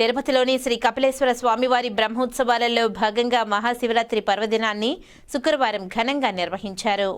తిరుపతిలోని శ్రీ కపిలేశ్వర స్వామివారి బ్రహ్మోత్సవాలలో భాగంగా మహాశివరాత్రి పర్వదినాన్ని శుక్రవారం ఘనంగా నిర్వహించారు.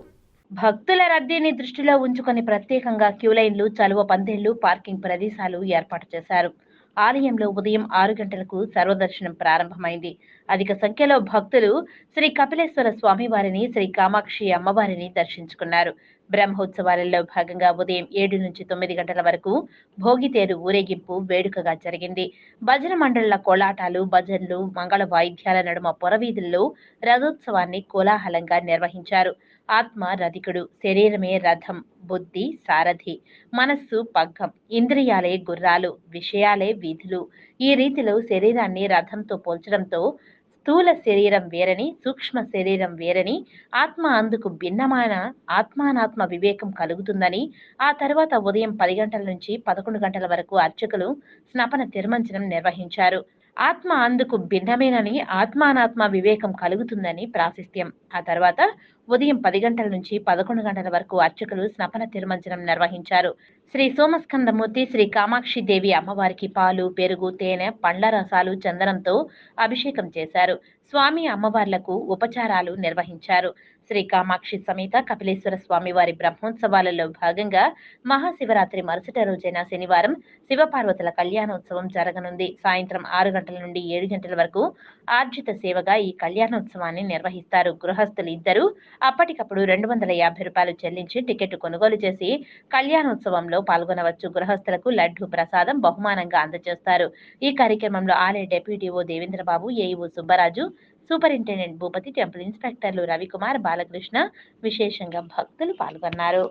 భక్తుల రద్దీని దృష్టిలో ఉంచుకొని ప్రత్యేకంగా క్యూలైన్లు చలువ పందిళ్ళు పార్కింగ్ ప్రదేశాలు ఏర్పాటు చేశారు. ఆలయంలో ఉదయం ఆరు గంటలకు సర్వదర్శనం ప్రారంభమైంది. అధిక సంఖ్యలో భక్తులు శ్రీ కపిలేశ్వర స్వామివారిని శ్రీ కామాక్షి అమ్మవారిని దర్శించుకున్నారు. బ్రహ్మోత్సవాలలో భాగంగా ఉదయం ఏడు నుంచి తొమ్మిది గంటల వరకు భోగితేరు ఊరేగింపు వేడుకగా జరిగింది. భజన మండళ్ళ కోలాటాలు భజన్లు మంగళ వాయిద్యాల నడుమ పొరవీధుల్లో రథోత్సవాన్ని కోలాహలంగా నిర్వహించారు. ఆత్మ రధికుడు శరీరమే రథం బుద్ధి సారథి మనస్సు పగ్గం ఇంద్రియాలే గుర్రాలు విషయాలే వీధులు. ఈ రీతిలో శరీరాన్ని రథంతో పోల్చడంతో స్థూల శరీరం వేరని సూక్ష్మ శరీరం వేరని ఆత్మ అందుకు భిన్నమైన ఆత్మానాత్మ వివేకం కలుగుతుందని ఆ తర్వాత ఉదయం పది గంటల నుంచి పదకొండు గంటల వరకు అర్చకులు స్నపన తిరుమంచనం నిర్వహించారు. ఆత్మ అందుకు భిన్నమేనని ఆత్మానాత్మ వివేకం కలుగుతుందని ప్రాశస్త్యం. ఆ తర్వాత ఉదయం పది గంటల నుంచి పదకొండు గంటల వరకు అర్చకులు స్నపన తిరుమంజనం నిర్వహించారు. శ్రీ సోమస్కందమూర్తి శ్రీ కామాక్షి దేవి అమ్మవారికి పాలు పెరుగు తేనె పండ్ల రసాలు చందనంతో అభిషేకం చేశారు. స్వామి అమ్మవార్లకు ఉపచారాలు నిర్వహించారు. శ్రీ కామాక్షి సమేత కపిలేశ్వర స్వామి వారి బ్రహ్మోత్సవాలలో భాగంగా మహాశివరాత్రి మరుసటి రోజైన శనివారం శివపార్వతుల కళ్యాణోత్సవం జరగనుంది. సాయంత్రం ఆరు గంటల నుండి ఏడు గంటల వరకు ఆర్జిత సేవగా ఈ కళ్యాణోత్సవాన్ని నిర్వహిస్తారు. గృహస్థులు ఇద్దరు అప్పటికప్పుడు రెండు వందల యాభై రూపాయలు చెల్లించి టికెట్ కొనుగోలు చేసి కళ్యాణోత్సవంలో పాల్గొనవచ్చు. గృహస్థులకు లడ్డు ప్రసాదం బహుమానంగా అందజేస్తారు. ఈ కార్యక్రమంలో ఆలయ deputy EO Devendrababu AEO Subbaraju superintendent Bhupathi temple ఇన్స్పెక్టర్లు Ravikumar Balakrishna విశేషంగా భక్తులు పాల్గొన్నారు.